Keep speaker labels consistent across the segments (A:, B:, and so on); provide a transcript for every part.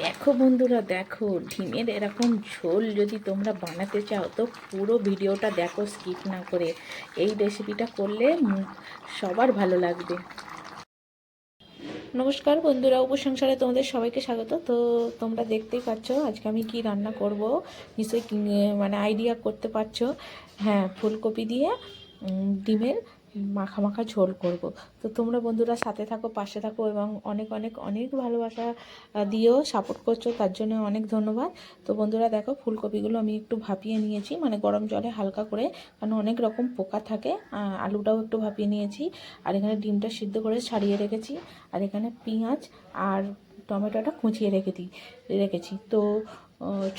A: দেখো বন্ধুরা, দেখো, ডিমের এরকম ঝোল যদি তোমরা বানাতে চাও, তো পুরো ভিডিওটা দেখো স্কিপ না করে এই রেসিপিটা করলে সবার ভালো লাগবে। নমস্কার বন্ধুরা উপসংসারে তোমাদের সবাইকে স্বাগত। তো তোমরা দেখতেই পাচ্ছ, আজকে আমি কি রান্না করব, নিশ্চয়ই মানে আইডিয়া করতে পারছ। হ্যাঁ ফুলকপি দিয়ে ডিমের মাখা মাখা ঝোল করব। তো তোমরা বন্ধুরা সাথে থাকো, পাশে থাকো এবং অনেক অনেক অনেক ভালোবাসা দিয়েও সাপোর্ট করছ, তার জন্য অনেক ধন্যবাদ। তো বন্ধুরা দেখো, ফুলকপিগুলো আমি একটু ভাপিয়ে নিয়েছি মানে গরম জলে হালকা করে, কারণ অনেক রকম পোকা থাকে আলুটাও একটু ভাপিয়ে নিয়েছি। আর এখানে ডিমটা সিদ্ধ করে ছাড়িয়ে রেখেছি, আর এখানে পেঁয়াজ আর টমেটোটা কুচিয়ে রেখে দিই রেখেছি। তো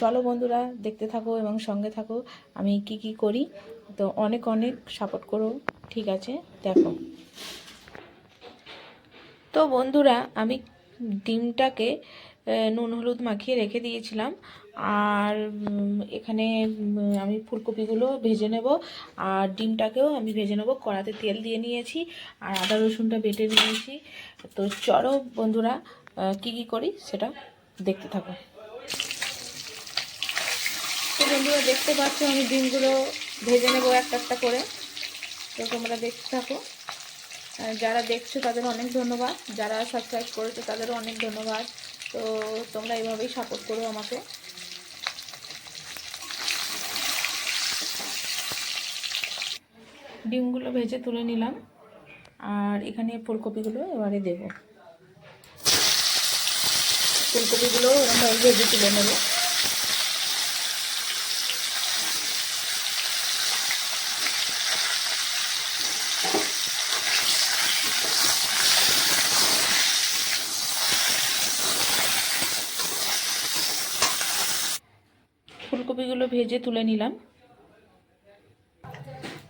A: চলো বন্ধুরা, দেখতে থাকো এবং সঙ্গে থাকো, আমি কি কি করি। তো অনেক অনেক সাপোর্ট করো, ঠিক আছে? দেখো। তো বন্ধুরা, আমি ডিমটাকে নুন, হলুদ মাখিয়ে রেখে দিয়েছিলাম। আর এখানে আমি ফুলকপিগুলো ভেজে নেব। আর ডিমটাকেও আমি ভেজে নেব। কড়াতে তেল দিয়ে নিয়েছি। আর আদা রসুনটা বেটে নিয়েছি। তো চলো বন্ধুরা কি কি করি সেটা দেখতে থাকো। বন্ধুরা দেখতে পাচ্ছ, আমি ডিমগুলো ভেজে নেব একটা একটা করে। তো তোমরা দেখতে থাকো। যারা দেখছ, তাদের অনেক ধন্যবাদ। যারা সাবস্ক্রাইব করেছ, তাদেরও অনেক ধন্যবাদ। তো তোমরা এইভাবেই সাপোর্ট করো আমাকে। ডিমগুলো ভেজে তুলে নিলাম। আর এখানে ফুলকপিগুলো এবারে দেব। ফুলকপিগুলো এরকমভাবে ভেজে তুলে নেব। ফুলকপিগুলো ভেজে তুলে নিলাম।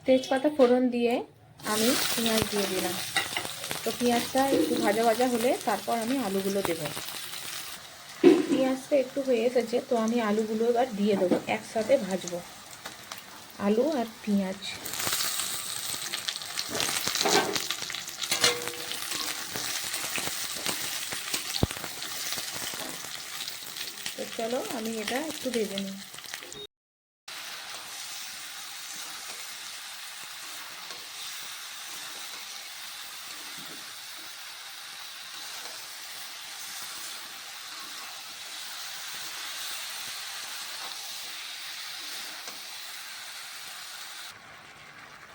A: তেজপাতা ফোড়ন দিয়ে আমি পেঁয়াজ দিয়ে দিলাম। তো পেঁয়াজটা একটু ভাজা ভাজা হলে তারপর আমি আলুগুলো দেবো। পেঁয়াজটা একটু হয়ে এসেছে, তো আমি আলুগুলো এবার দিয়ে দেবো, একসাথে ভাজবো। আলু আর পেঁয়াজ। তো চলো আমি এটা একটু ভেজে নিই।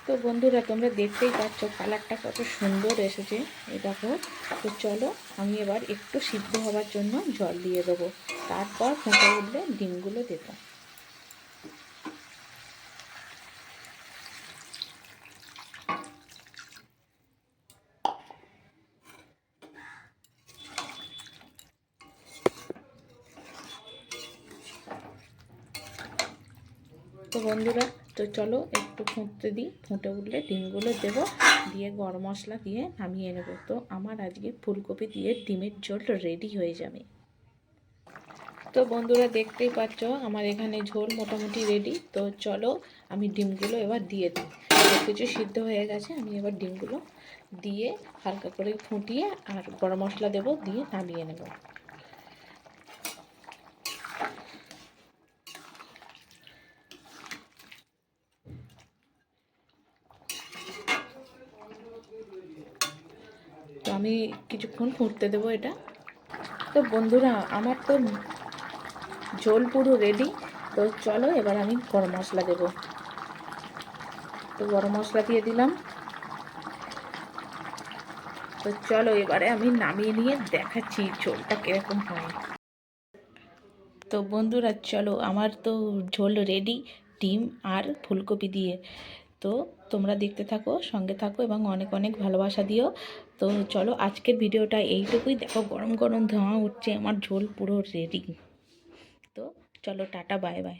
A: তো বন্ধুরা, তোমরা দেখতেই পাচ্ছ কালারটা কত সুন্দর এসেছে। এই দেখো, তো চলো আমি এবার একটু সিদ্ধ হওয়ার জন্য জল দিয়ে দেবো। তারপর ফুটে উঠলে ডিমগুলো দেবো। তো বন্ধুরা তো চলো একটু ফুটতে দিই, ফুটে উঠলে ডিমগুলো দেবো, দিয়ে গরম মশলা দিয়ে নামিয়ে নেব। তো আমার আজকে ফুলকপি দিয়ে ডিমের ঝোল রেডি হয়ে যাবে। তো বন্ধুরা দেখতেই পাচ্ছ, আমার এখানে ঝোল মোটামুটি রেডি তো চলো আমি ডিমগুলো এবার দিয়ে দিই। কিছু সিদ্ধ হয়ে গেছে, আমি এবার ডিমগুলো দিয়ে হালকা করে ফুটিয়ে আর গরম মশলা দেবো, দিয়ে নামিয়ে নেব। তো আমি কিছুক্ষণ ফুটতে দেবো এটা। তো বন্ধুরা, আমার তো ঝোল পুরো রেডি তো চলো এবার আমি গরম মশলা দেব। তো গরম মশলা দিয়ে দিলাম। তো চলো এবারে আমি নামিয়ে নিয়ে দেখাচ্ছি ঝোলটা কীরকম হয়। তো বন্ধুরা, চলো আমার তো ঝোল রেডি ডিম আর ফুলকপি দিয়ে। তো তোমরা দেখতে থাকো, সঙ্গে থাকো এবং অনেক অনেক ভালোবাসা দিও। তো চলো আজকের ভিডিওটা এইটুকুই। দেখো গরম গরম ধোঁয়া উঠছে, আমার ঝোল পুরো রেডি তো চলো টাটা বাই বাই